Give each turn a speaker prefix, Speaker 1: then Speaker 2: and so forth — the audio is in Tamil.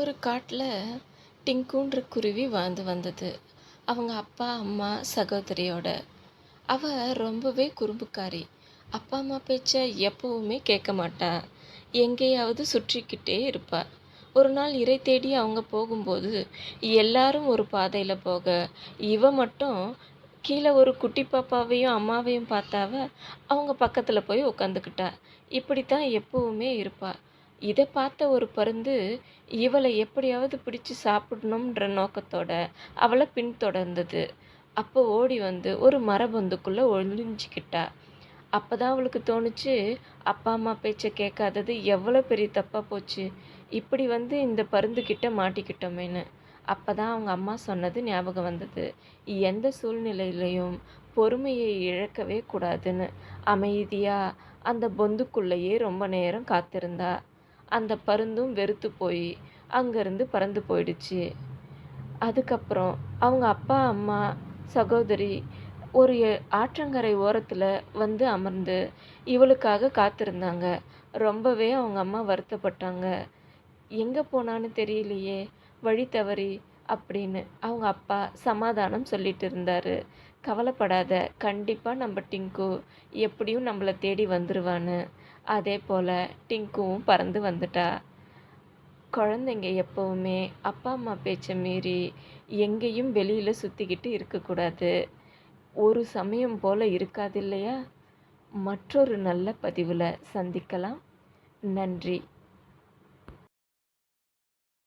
Speaker 1: ஒரு காட்டில் டிங்குன்ற குருவி வாழ்ந்து வந்தது. அவங்க அப்பா அம்மா சகோதரியோட. அவ ரொம்பவே குறும்புக்காரி. அப்பா அம்மா பேச்சை எப்பவுமே கேட்க மாட்டா. எங்கேயாவது சுற்றிக்கிட்டே இருப்பா. ஒரு நாள் இரை தேடி அவங்க போகும்போது எல்லாரும் ஒரு பாதையில் போக இவ மட்டும் கீழே ஒரு குட்டி பாப்பாவையும் அம்மாவையும் பார்த்தாவ அவங்க பக்கத்தில் போய் உட்காந்துக்கிட்டா இப்படித்தான் எப்பவுமே இருப்பாள் இதை பார்த்த ஒரு பருந்து இவளை எப்படியாவது பிடிச்சு சாப்பிடணுன்ற நோக்கத்தோட அவளை பின்தொடர்ந்தது. அப்போ ஓடி வந்து ஒரு மரபந்துக்குள்ளே ஒளிஞ்சிக்கிட்டா. அப்போ தான் அவளுக்கு தோணுச்சு அப்பா அம்மா பேச்சை கேட்காதது எவ்வளோ பெரிய தப்பாக போச்சு. இப்படி வந்து இந்த பருந்துக்கிட்ட மாட்டிக்கிட்டோமேன்னு. அப்போ தான் அவங்க அம்மா சொன்னது ஞாபகம் வந்தது. எந்த சூழ்நிலையிலையும் பொறுமையை இழக்கவே கூடாதுன்னு அமைதியாக அந்த பொந்துக்குள்ளேயே ரொம்ப நேரம் காத்திருந்தா. அந்த பருந்தும் வெறுத்து போய் அங்கேருந்து பறந்து போயிடுச்சு. அதுக்கப்புறம் அவங்க அப்பா அம்மா சகோதரி ஒரு ஆற்றங்கரை ஓரத்தில் வந்து அமர்ந்து இவளுக்காக காத்திருந்தாங்க. ரொம்பவே அவங்க அம்மா வருத்தப்பட்டாங்க. எங்கே போனான்னு தெரியலையே வழி தவறி அப்படின்னு அவங்க அப்பா சமாதானம் சொல்லிட்டு இருந்தார். கவலைப்படாத கண்டிப்பாக நம்ம டிங்கு எப்படியும் நம்மளை தேடி வந்துடுவான்னு அதே போல் டிங்கும் பறந்து வந்துட்டா. குழந்தைங்க எப்போவுமே அப்பா அம்மா பேச்சை மீறி எங்கேயும் வெளியில் சுற்றிக்கிட்டு இருக்கக்கூடாது. ஒரு சமயம் போல் இருக்காது இல்லையா? மற்றொரு நல்ல பதிவில் சந்திக்கலாம். நன்றி.